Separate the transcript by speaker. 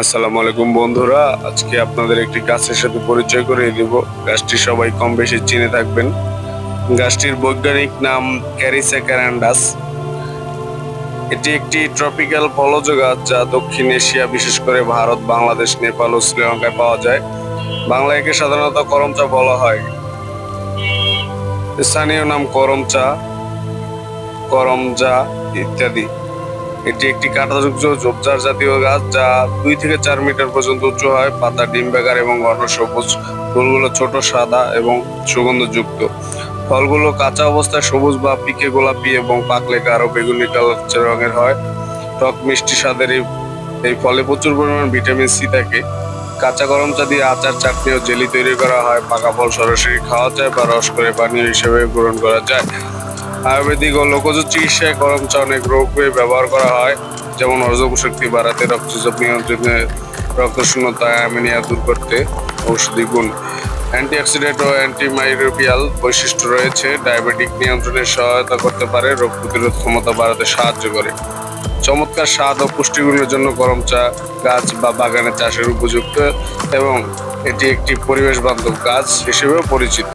Speaker 1: আসসালামু আলাইকুম বন্ধুরা, আজকে আপনাদের একটি গাছের সাথে পরিচয় করে দিব। গাছটি সবাই কম বেশি চিনে থাকবেন। গাছটির বৈজ্ঞানিক নাম ক্যারিসা ক্যারান্ডাস এটি একটি ট্রপিক্যাল ফলজ গাছ যা দক্ষিণ এশিয়া, বিশেষ করে ভারত, বাংলাদেশ, নেপাল ও শ্রীলঙ্কায় পাওয়া যায়। বাংলা একে সাধারণত করম চা বলা হয়। স্থানীয় নাম করম চা করমজা ইত্যাদি। এটি একটি কাঁটাযুক্ত ঝোপঝাড় জাতীয় গাছ যা দুই থেকে চার মিটার পর্যন্ত উঁচু হয়। পাতা ডিম্বাকার এবং ঘন সবুজ। ফুলগুলো ছোট, সাদা এবং সুগন্ধযুক্ত। ফলগুলো কাঁচা অবস্থায় সবুজ বা পিকে গোলাপি এবং পাকলে গাঢ় বেগুনি কালার রঙের হয়। টক মিষ্টি স্বাদের এই এই ফলে প্রচুর পরিমাণ ভিটামিন সি থাকে। কাঁচা গরম চা দিয়ে আচার, চাটনি ও জেলি তৈরি করা হয়। পাকা ফল সরাসরি খাওয়া যায় বা রস করে পানীয় হিসেবে গ্রহণ করা যায়। আয়ুর্বেদিক ও লোকজ চিকিৎসায় গরম চা অনেক রোগে ব্যবহার করা হয়। যেমন হজম শক্তি বাড়াতে, রক্তচাপ নিয়ন্ত্রণে রক্ত শূন্যতা অ্যামিনিয়া দূর করতে ঔষধি গুণ। অ্যান্টিঅক্সিডেন্ট ও অ্যান্টিমাইক্রোবিয়াল বৈশিষ্ট্য রয়েছে। ডায়াবেটিক নিয়ন্ত্রণে সহায়তা করতে পারে, রোগ প্রতিরোধ ক্ষমতা বাড়াতে সাহায্য করে। চমৎকার স্বাদ ও পুষ্টিগুণের জন্য গরম চা, গাছ বা বাগানে চাষের উপযুক্ত এবং এটি একটি পরিবেশ বান্ধব গাছ হিসেবেও পরিচিত।